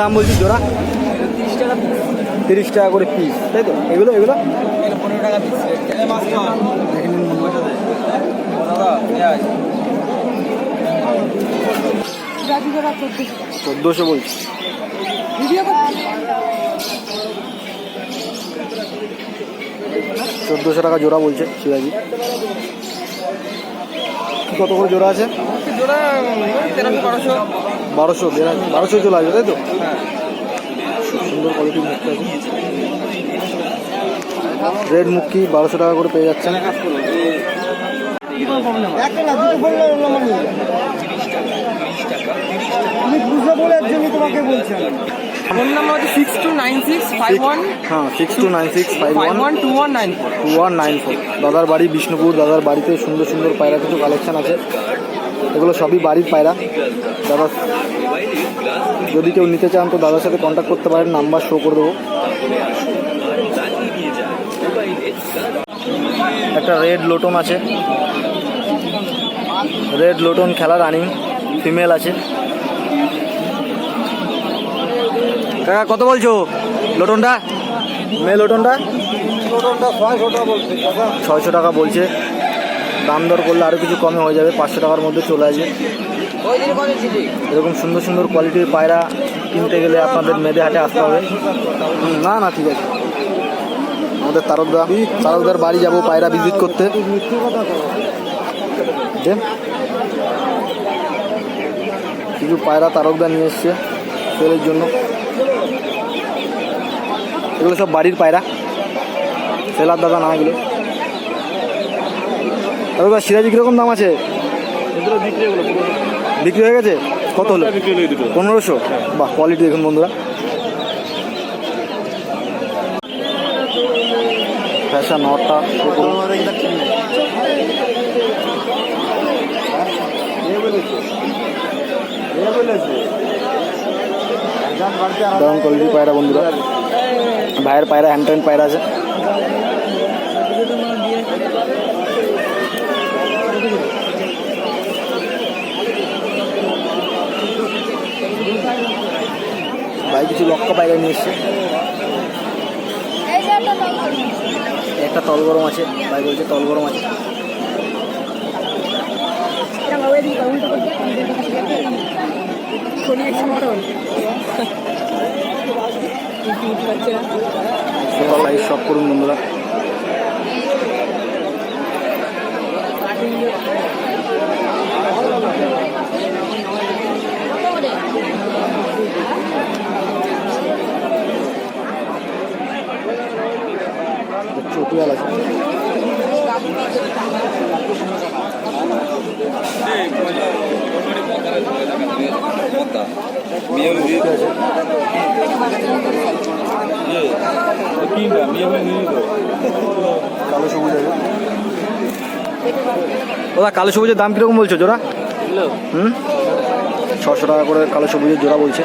দাম বলছি জোড়া? তিরিশ টাকা করে পিস তাই তো? এগুলো এগুলো? পনেরো টাকা পিস। চোদ্দোশো বলছি। চোদ্দোশো টাকা জোড়া বলছে শিবাজি। কত করে জোড়া আছে? বারোশো। বারোশো চলে আসবে তাই তো? সুন্দর কোয়ালিটির মুক্তি আছে রেড মুক্তি বারোশো টাকা করে পেয়ে যাচ্ছেন। ফোন নাম্বার হচ্ছে six two nine six five one হ্যাঁ six two nine six five one one two one nine four two one nine four দাদার বাড়ি বিষ্ণুপুর দাদার বাড়িতে সুন্দর সুন্দর পায়রা কিছু কালেকশন আছে। এগুলো সবই বাড়ির পায়রা। দাদা যদি কেউ নিতে চান তো দাদার সাথে কন্ট্যাক্ট করতে পারেন নাম্বার শো করে দেবো। একটা রেড লোটন আছে। রেড লোটন খেলা রানিং ফিমেল আছে। কাকা, কত বলছো? লোটনটা মেয়ে লোটনটা ছয়শো টাকা বলছি। দাম দর করলে আরও কিছু কমে হয়ে যাবে, পাঁচশো টাকার মধ্যে চলে আসবে। এরকম সুন্দর সুন্দর কোয়ালিটির পায়রা কিনতে গেলে আপনাদের মেদে হাটে আসতে হবে। না না, ঠিক আছে। আমাদের তারকদা, তারকদার বাড়ি যাব, পায়রা ভিজিট করতে। কিছু পায়রা তারকদা নিয়ে এসছে সেলের জন্য। এগুলো সব বাড়ির পায়রা। সেলার দাদা না এগুলো তারকদা, সিরাজি কীরকম দাম আছে? বিক্রি হয়ে গেছে? কত হলো? পনেরোশো? বাহ কোয়ালিটি দেখুন বন্ধুরা। ফ্যাশন নটটা দারুণ কোয়ালিটির পায়রা বন্ধুরা। ভাইয়ের পায়রা হ্যান্ড ট্যান্ড পায়রা আছে। ভাই কিছু লক্ষ্য পায়রা নিয়ে এসছে। একটা তল গরম আছে ভাই বলছে তল গরম আছে সব করুন বন্ধুরা। ওদা কালো সবুজের দাম কীরকম বলছো, জোড়া? হুম? ছশো টাকা করে কালো সবুজের জোড়া বলছে।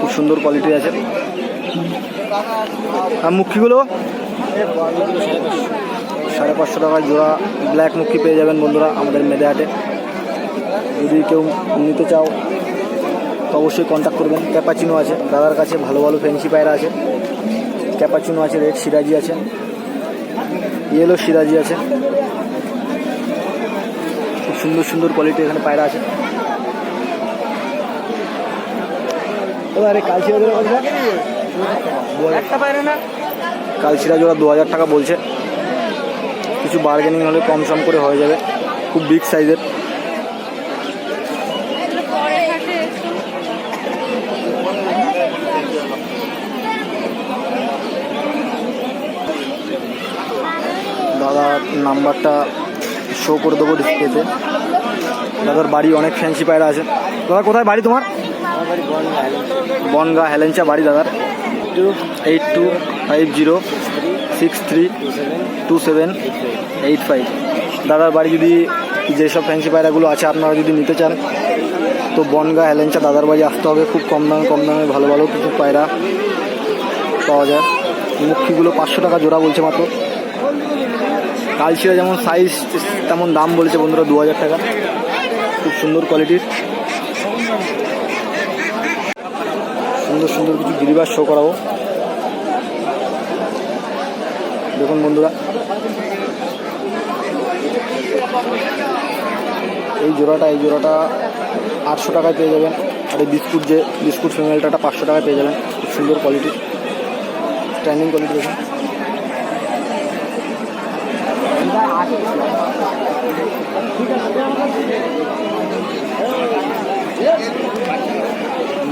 খুব সুন্দর কোয়ালিটি আছে। আর মুখিগুলো সাড়ে পাঁচশো টাকায় জোড়া। ব্ল্যাক মুখি পেয়ে যাবেন বন্ধুরা আমাদের মেদে হাটে। যদি কেউ নিতে চাও, তো অবশ্যই কন্ট্যাক্ট করবেন। ক্যাপাচিনো আছে, দাদার কাছে ভালো ভালো ফ্যান্সি পায়রা আছে। ক্যাপাচিনো আছে রেড সিরাজি আছে। ইয়েলো সিরাজি আছে। সুন্দর সুন্দর কোয়ালিটি এখানে পায়রা আছে। এবারে কালচিরা জোড়া কালচিরা জোড়া দু হাজার টাকা বলছে। কিছু বার্গেনিং হলে কম সম করে হয়ে যাবে। খুব বিগ সাইজের দাদার নাম্বারটা শো করে দেবো ডিসপ্লেতে দাদার বাড়ি অনেক ফ্যান্সি পায়রা আছে। দাদা, কোথায় বাড়ি তোমার? বনগা হেলেঞ্চা বাড়ি দাদার। Two eight two five zero six three two seven eight five দাদার বাড়ি যদি যেসব ফ্যান্সি পায়রাগুলো আছে আপনারা যদি নিতে চান, তো বনগা হেলেঞ্চা দাদার বাড়ি আসতে হবে। খুব কম দামে কম দামে ভালো ভালো কিছু পায়রা পাওয়া যায়। মুখিগুলো পাঁচশো টাকা জোড়া বলছে মাত্র। কালচিরা যেমন সাইজ তেমন দাম বলেছে বন্ধুরা, দু হাজার টাকা। খুব সুন্দর কোয়ালিটির সুন্দর সুন্দর কিছু গিরিবাস শো করাবো। দেখুন বন্ধুরা। এই জোড়াটা এই জোড়াটা আটশো টাকায় পেয়ে যাবেন। আর এই বিস্কুট যে, বিস্কুট ফিমেলটা পাঁচশো টাকায় পেয়ে যাবেন। খুব সুন্দর কোয়ালিটি স্ট্যান্ডিং কোয়ালিটি দেখুন।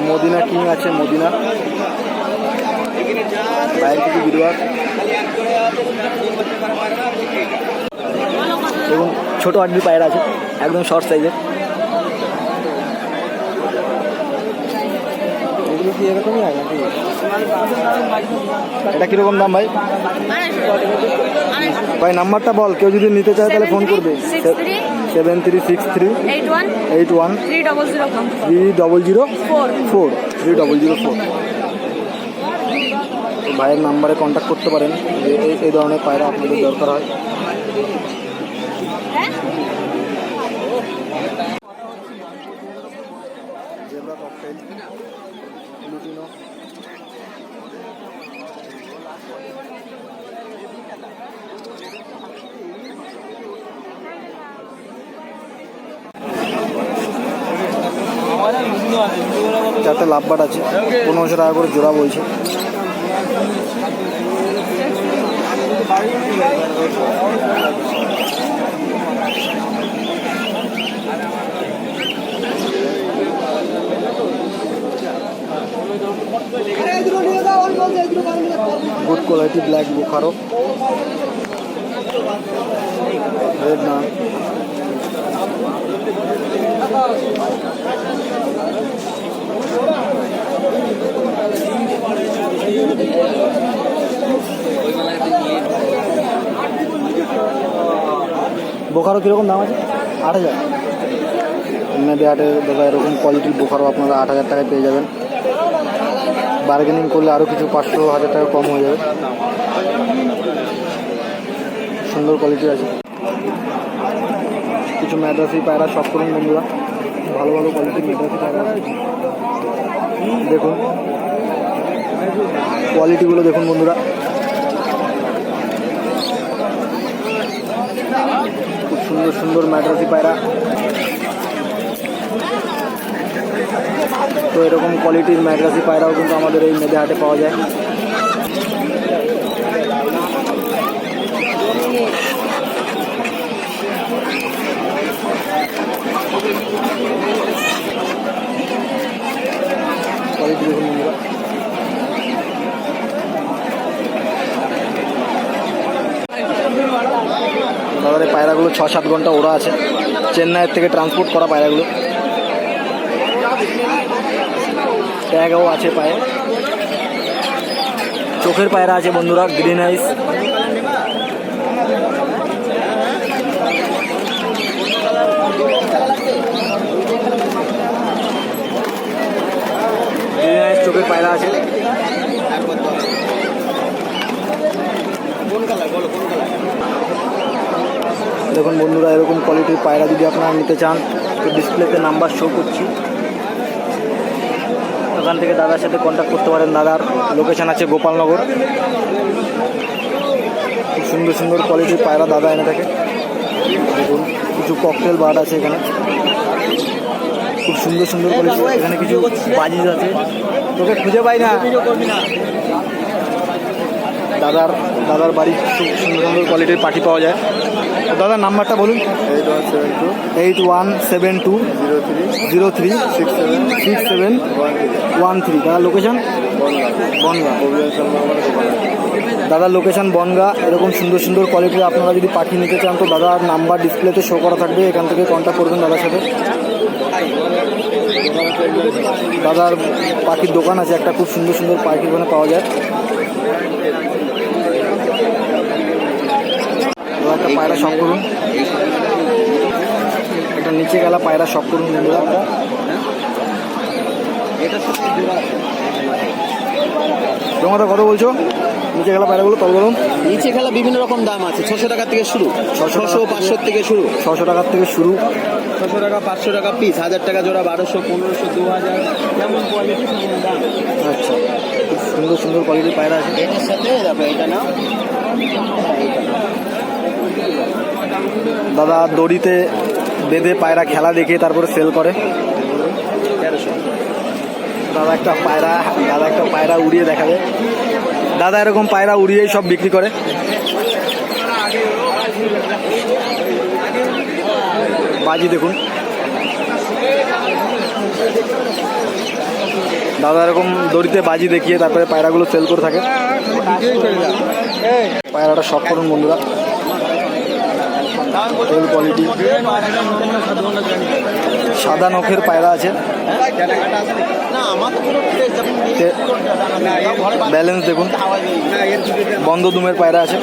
মদিনা কিং আছে, মদিনা। বাইরে থেকে বিরুয়ার এবং ছোটো আড্ডি পায়রা আছে, একদম শর্ট সাইজের কি এরকমই এটা কীরকম দাম ভাই? ভাই নাম্বারটা বল কেউ যদি নিতে চায় তাহলে ফোন করবে। 73 seven three six three eight one eight one three double zero three double zero four three double zero four ভাইয়ের নাম্বারে কন্ট্যাক্ট করতে পারেন যে এই ধরনের পায়রা আপনাদের দরকার হয়। লাভবাট আছে। পনেরোশো টাকা করে জোড়া বলছে। Good quality black Bukhara red না। বোকারো কীরকম দাম আছে? আট হাজার। এমনি হাটে দাদা এরকম কোয়ালিটির বোকারো আপনারা আট হাজার টাকায় পেয়ে যাবেন। বার্গেনিং করলে আরও কিছু পাঁচশো হাজার টাকা কম হয়ে যাবে। সুন্দর কোয়ালিটি আছে। কিছু ম্যাড্রাসি পায়রা সব করুন বন্ধুরা। ভালো ভালো কোয়ালিটির ম্যাড্রাসি পায়রা। দেখুন। কোয়ালিটিগুলো দেখুন বন্ধুরা। খুব সুন্দর সুন্দর ম্যাড্রাসি পায়রা। তো এরকম কোয়ালিটির ম্যাড্রাসি পায়রাও কিন্তু আমাদের এই মেদে হাটে পাওয়া যায়। দেখুন এই পায়রাগুলো ছ সাত ঘণ্টা ওরা আছে। চেন্নাইয়ের থেকে ট্রান্সপোর্ট করা পায়রাগুলো। ট্যাগও আছে পায়ে। চোখের পায়রা আছে বন্ধুরা গ্রিন আইস চোখের পায়রা আছে। দেখুন বন্ধুরা, এরকম কোয়ালিটির পায়রা যদি আপনারা নিতে চান, তো ডিসপ্লেতে নাম্বার শো করছি। ওখান থেকে দাদার সাথে কন্ট্যাক্ট করতে পারেন। দাদার লোকেশন আছে গোপালনগর। খুব সুন্দর সুন্দর কোয়ালিটির পায়রা দাদা এনে থাকে। দেখুন, কিছু ককটেল বার্ড আছে এখানে। খুব সুন্দর সুন্দর কোয়ালিটি এখানে কিছু বাজিজ আছে। তোকে খুঁজে পাই না। দাদার দাদার বাড়ি খুব সুন্দর সুন্দর কোয়ালিটির পাখি পাওয়া যায়। দাদার নাম্বারটা বলুন। Eight one seven two. Zero three. Zero three six seven. One three. দাদার লোকেশন? বনগা। দাদার লোকেশন বনগা। এরকম সুন্দর সুন্দর কোয়ালিটির আপনারা যদি পাখি নিতে চান তো দাদার নাম্বার ডিসপ্লেতে শো করা থাকবে। এখান থেকে কন্ট্যাক্ট করবেন দাদার সাথে। দাদার পাখির দোকান আছে, একটা খুব সুন্দর সুন্দর পাখি ওখানে পাওয়া যায়। একটা পায়রা শখ করুন। এটা নিচে গেলা পায়রা শখ করুন তোমাদের কত বলছো? নিচে গেলা পায়রাগুলো কত বলুন নিচে খেলা বিভিন্ন রকম দাম আছে। ছশো টাকা থেকে শুরু। ছশো পাঁচশো থেকে শুরু। ছশো টাকার থেকে শুরু। ছশো টাকা পাঁচশো টাকা পিস হাজার টাকা জোড়া বারোশো পনেরোশো দু হাজার। যেমন কোয়ালিটি তেমন দাম। আচ্ছা। সুন্দর সুন্দর কোয়ালিটির পায়রা আছে। এটার সাথে দেখো এটা না দাদা দড়িতে বেঁধে পায়রা খেলা দেখে তারপরে সেল করে। তেরোশো। দাদা একটা পায়রা দাদা একটা পায়রা উড়িয়ে দেখাবে দাদা এরকম পায়রা উড়িয়েই সব বিক্রি করে। বাজি দেখুন। দাদা এরকম দড়িতে বাজি দেখিয়ে তারপরে পায়রাগুলো সেল করে থাকে। পায়রাটা শখ করুন বন্ধুরা। কোয়ালিটি সাদা নখের পায়রা আছে। ব্যালেন্স দেখুন। বন্ধ দুমের পায়রা আছে।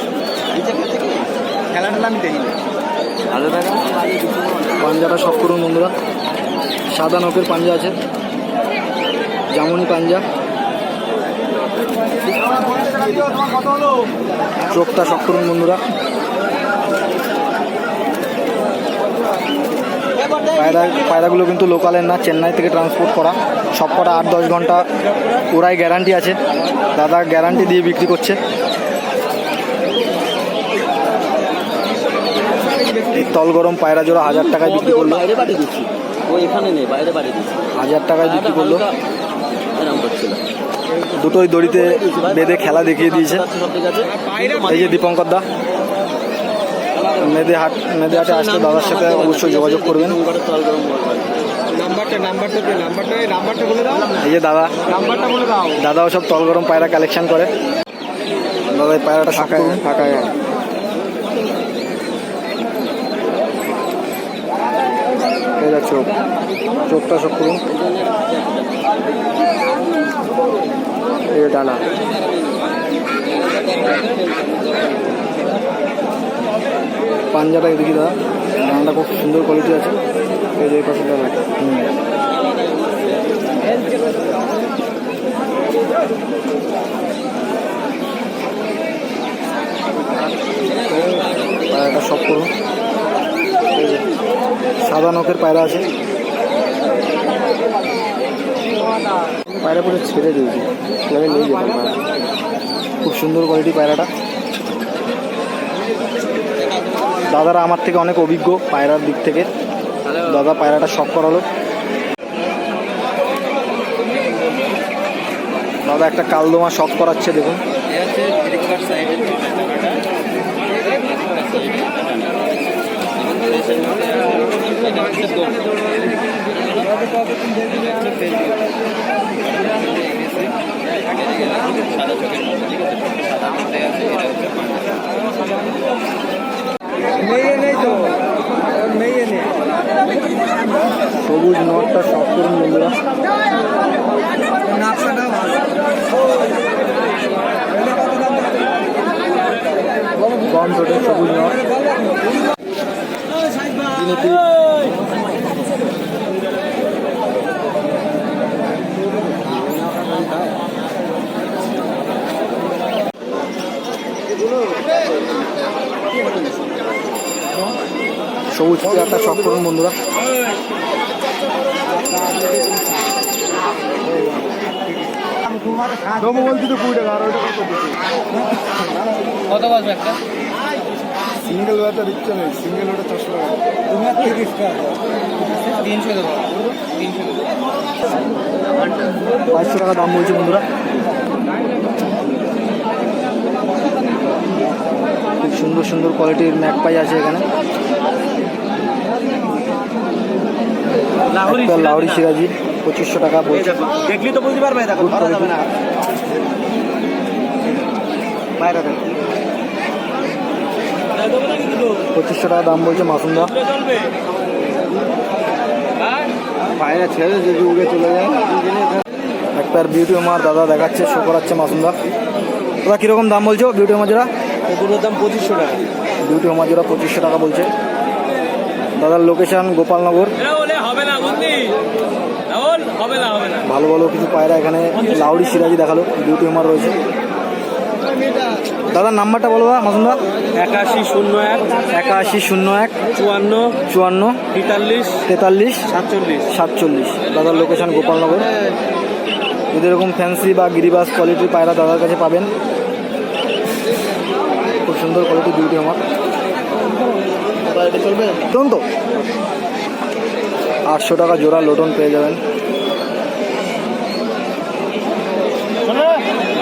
পাঞ্জাটা সব করুন বন্ধুরা। সাদা নখের পাঞ্জা আছে। জামুনি পাঞ্জা। চোখটা সব করুন বন্ধুরা। পায়রা পায়রাগুলো কিন্তু লোকালের না চেন্নাই থেকে ট্রান্সপোর্ট করা। সব কটা আট দশ ঘণ্টা ওরাই গ্যারান্টি আছে। দাদা গ্যারান্টি দিয়ে বিক্রি করছে। তল গরম পায়রা জোড়া হাজার টাকায় বিক্রি করল। হাজার টাকায় বিক্রি করল। দুটোই দড়িতে বেঁধে খেলা দেখিয়ে দিয়েছে। এই যে দীপঙ্কর দা। মেদে হাট মেদে হাটে আসলে দাদার সাথে অবশ্যই যোগাযোগ করবেন। এই যে দাদা। দাদাও সব তল গরম পায়রা কালেকশন করে। দাদা এই পায়রাটা ফাঁকায় এই দেখ চোখ। চোখটা সব করুন। এই ডানা পাঞ্জাটা এদিকে দাদা ডানাটা খুব সুন্দর কোয়ালিটি আছে। এই যে পাশে হুম। পায়রাটা সব করুন। সাদা নখের পায়রা আছে। পায়রা পুরো ছেড়ে দিয়েছি। খুব সুন্দর কোয়ালিটি পায়রাটা। দাদারা আমার থেকে অনেক অভিজ্ঞ পায়রার দিক থেকে। দাদা পায়রাটা শখ করালো। দাদা একটা কালদোমা শখ করাচ্ছে, দেখুন। মেয়ে নেই তো। মেয়ে নেই। সবুজ নটটা শখ করুন বন্ধুরা। নাকশাটা কম ছোটের সবুজ নট তিনটি সবুজ পেয়ারটা শখ করুন বন্ধুরা। বলছি তো কুড়ি টাকা আর ওইটা কত? কত বাজবে একটা? সিঙ্গেল ওয়াটা দিচ্ছে না সিঙ্গেল ওটা ছশো টাকা। তুমি আর তিরিশ টাকা তিনশো দেবো। তিনশো দেবো। পাঁচশো টাকা দাম বলছে বন্ধুরা। খুব সুন্দর সুন্দর কোয়ালিটির ম্যাক পাই আছে এখানে। একটা লাউরি সিরাজি পঁচিশশো টাকা বলছে। দেখলি তো বুঝতে পারবে দেখো ধরা যাবে না। বাইরে দেন। পঁচিশশো টাকা দাম বলছে মাসুন্দা পায়রা ছেড়ে যদি উড়ে চলে যায়। একটা বিউটি আমার দাদা দেখাচ্ছে শো করাচ্ছে মাসুন্দা দাদা কীরকম দাম বলছো বিউটি আমার জোড়া এগুলোর দাম পঁচিশশো টাকা। বিউটি আমার জোড়া পঁচিশশো টাকা বলছে। দাদার লোকেশন গোপালনগর। ভালো ভালো কিছু পায়রা এখানে লাউরি সিরাজি দেখাল। বিউটি হোমার রয়েছে। দাদার নাম্বারটা বলো দাদা মাসুন্দা একাশি শূন্য এক একাশি শূন্য এক চুয়ান্ন চুয়ান্ন তেতাল্লিশ তেতাল্লিশ সাতচল্লিশ। সাতচল্লিশ। দাদার লোকেশন গোপালনগর। যদি এরকম ফ্যান্সি বা গিরিবাস কোয়ালিটির পায়রা দাদার কাছে পাবেন খুব সুন্দর কোয়ালিটি বিউটি আমার চলুন তো। আটশো টাকা জোড়া লোটন পেয়ে যাবেন।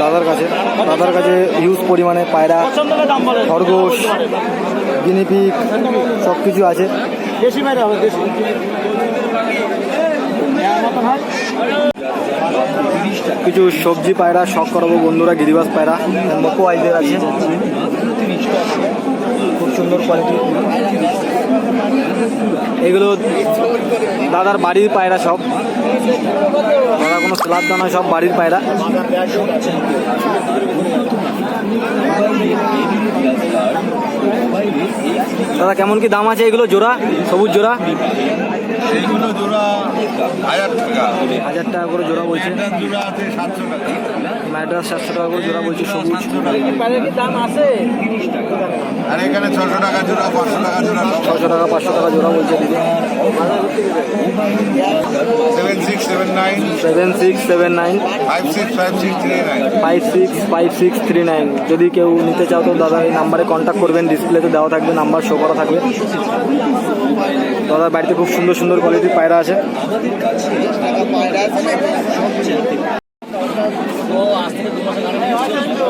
দাদার কাছে। দাদার কাছে হিউজ পরিমাণে পায়রা খরগোশ গিনিপিক সব কিছু আছে। হবে কিছু সবজি পায়রা শখ করাবো বন্ধুরা গিরিবাস পায়রা মকো আইদের আছে। খুব সুন্দর কোয়ালিটি এগুলো দাদার বাড়ির পায়রা সব। দাদা কোনো স্লাদ দানা সব বাড়ির পায়রা। দাদা, কেমন কি দাম আছে এগুলো? জোড়া? সবুজ জোড়া? এইগুলো জোড়া হাজার টাকা। হাজার টাকা করে জোড়া বলছে। জোড়া আছে সাতশো টাকা। ম্যাড্রাস সাতশো টাকা করে জোড়া বলছে সবুজ দাম আছে? আর এখানে ছশো টাকা জোড়া পাঁচশো টাকা জোড়া ছশো টাকা পাঁচশো টাকা জোড়া বলছে দিদি। Seven six seven nine. Seven six seven nine. Five six five six three nine. Five six five six three nine. যদি কেউ নিতে চাও তো দাদা এই নাম্বারে কন্ট্যাক্ট করবেন ডিসপ্লেতে দেওয়া থাকবে নাম্বার শো করা থাকবে। দাদার বাড়িতে খুব সুন্দর সুন্দর কোয়ালিটির পায়রা আছে।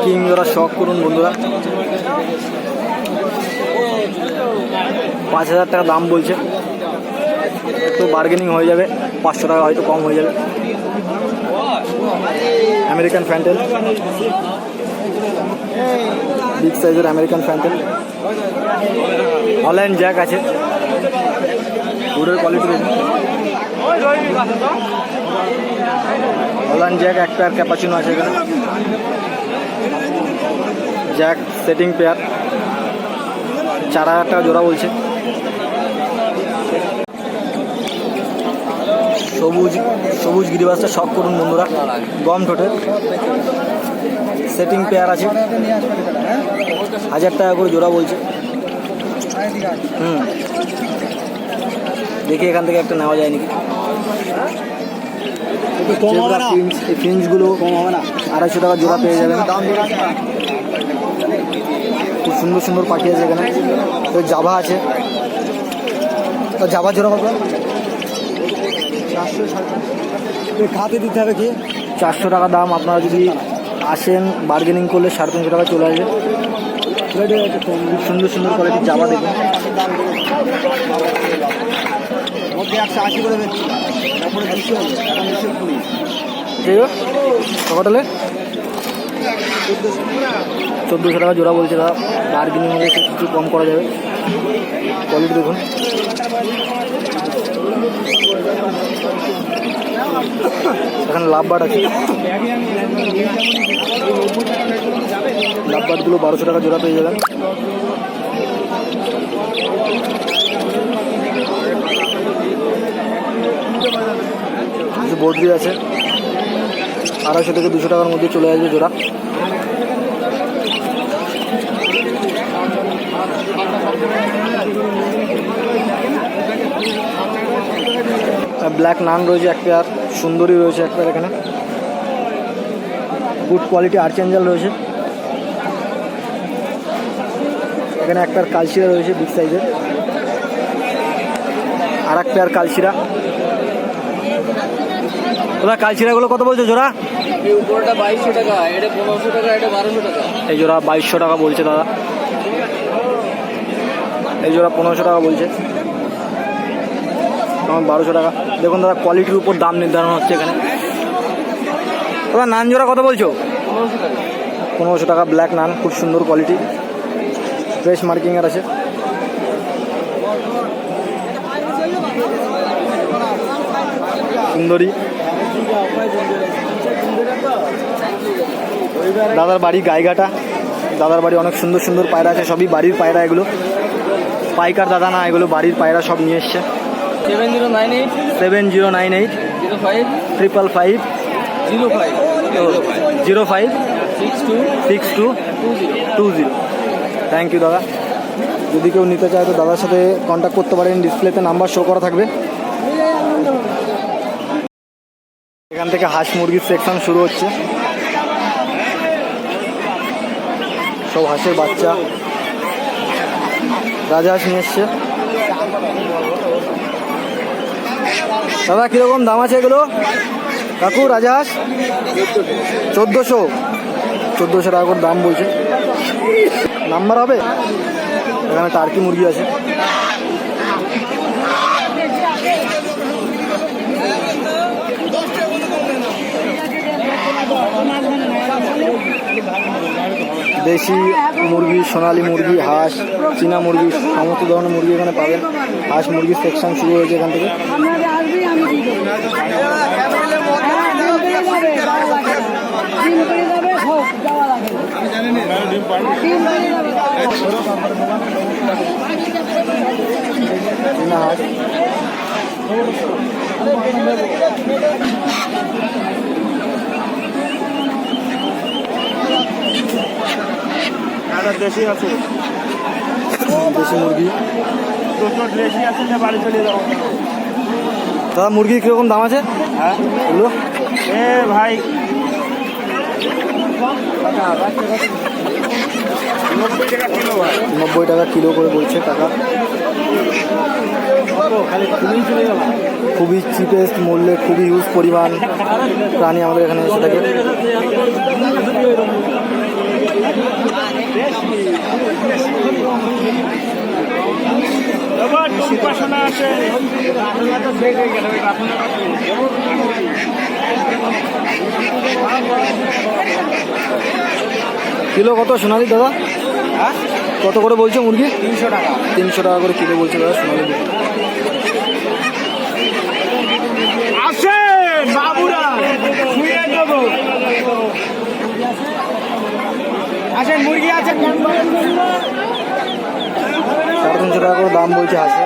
কিং শখ করুন বন্ধুরা। পাঁচ হাজার টাকা দাম বলছে। একটু বার্গেনিং হয়ে যাবে, পাঁচশো টাকা হয়তো কম হয়ে যাবে। আমেরিকান ফ্যান্টেল বিগ সাইজের আমেরিকান ফ্যান্টেল অনলাইন জ্যাক আছে। উডের কোয়ালিটি দেখুন। অনলাইন জ্যাক, এক পেয়ার ক্যাপাচিনো আছে এখানে। জ্যাক সেটিং পেয়ার চার হাজার টাকা জোড়া বলছে। সবুজ সবুজ গিরিবাসটা শখ করুন বন্ধুরা। গম ঠোঁটের সেটিং পেয়ার আছে। হাজার টাকা করে জোড়া বলছে। হুম। দেখি এখান থেকে একটা নেওয়া যায় নাকি কম হবে না। আড়াইশো টাকা জোড়া পেয়ে যাবেন। খুব সুন্দর সুন্দর পাখি আছে এখানে। তো জাভা আছে। তো জাভা জোড়া কত? খাতে দিতে হবে কি? চারশো টাকা দাম। আপনারা যদি আসেন বার্গেনিং করলে সাড়ে তিনশো টাকা চলে আসবে। খুব সুন্দর সুন্দর কোয়ালিটির জামা দেখুন। কটালে চোদ্দোশো টাকা জোড়া বলছে দাদা হলে একটু কিছু কম করা যাবে। কোয়ালিটি দেখুন। এখানে লাভ বাট আছে। লাভ বাটগুলো বারোশো টাকা জোড়া পেয়ে যাবেন। কিছু বদ্রি আছে। আড়াইশো থেকে দুশো টাকার মধ্যে চলে আসবে জোড়া। ব্ল্যাক নান রয়েছে এক পেয়ার সুন্দরী রয়েছে এক পেয়ার এখানে। গুড কোয়ালিটি আর্চেঞ্জাল রয়েছে। এখানে এক পেয়ার কালশিরা রয়েছে বিগ সাইজের আর এক পেয়ার কালশিরা। ওরা কালশিরাগুলো কত বলছো জোড়া? উপরটা বাইশশো টাকা এটা পনেরোশো টাকা এটা বারোশো টাকা। এই জোড়া বাইশশো টাকা বলছে দাদা। এই জোড়া পনেরোশো টাকা বলছে। আমার বারোশো টাকা। দেখুন দাদা কোয়ালিটির উপর দাম নির্ধারণ হচ্ছে এখানে। দাদা নান জোড়া কত বলছো? পনেরোশো টাকা। পনেরোশো টাকা ব্ল্যাক নান খুব সুন্দর কোয়ালিটি ফ্রেশ মার্কিংয়ের আছে। সুন্দরী। দাদার বাড়ি গাইঘাটা। দাদার বাড়ি অনেক সুন্দর সুন্দর পায়রা আছে সবই বাড়ির পায়রা এগুলো। পাইকার দাদা না এগুলো বাড়ির পায়রা সব নিয়ে এসছে। Seven zero nine eight seven zero nine eight zero five triple five zero five zero five six two six two two zero two zero thank you দাদা। যদি কেউ নিতে চায় তো দাদার সাথে কন্ট্যাক্ট করতে পারেন ডিসপ্লেতে নাম্বার শো করা থাকবে। এখান থেকে হাঁস মুরগির সেকশন শুরু হচ্ছে। সব হাঁসের বাচ্চা। রাজহাঁস নিয়ে এসছে। দাদা, কীরকম দাম আছে এগুলো? কাকু রাজহাঁস চোদ্দোশো। চোদ্দোশো টাকা করে দাম বলছে। নাম্বার হবে? এখানে টার্কি মুরগি আছে। দেশি মুরগি, সোনালি মুরগি, হাঁস, চীনা মুরগি, সমস্ত ধরনের মুরগি এখানে পাবেন। হাঁস মুরগির সেকশন শুরু হয়েছে এখান থেকে। আপনারা দেশি আছে। দেশি মুরগি। দুটো দেশি আছে যে বাড়ি চলে যাব। দাদা মুরগির কীরকম দাম আছে? হ্যাঁ। এ ভাই। নব্বই টাকা কিলো করে বলছে টাকা। খুবই চিপেস্ট মূল্যে খুবই ইউজ পরিমাণ প্রাণী আমাদের এখানে এসে থাকে। উপাসনা আছে কিলো কত সোনালি দাদা? কত করে বলছে মুরগি? তিনশো টাকা। তিনশো টাকা করে কিলো বলছে দাদা সোনালি মুরগি। আছে বাবুরা শুয়ে দেবো আসেন মুরগি আছে। সাড়ে তিনশো টাকা করে দাম বলছে হাঁসে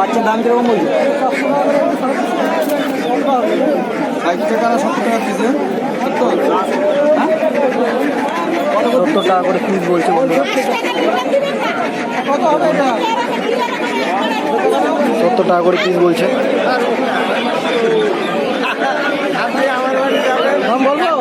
বাচ্চার দাম কীরকম বলছে? টাকা সত্তর টাকা করে পিস বলছে সত্তর টাকা করে পিস বলছে। বলব?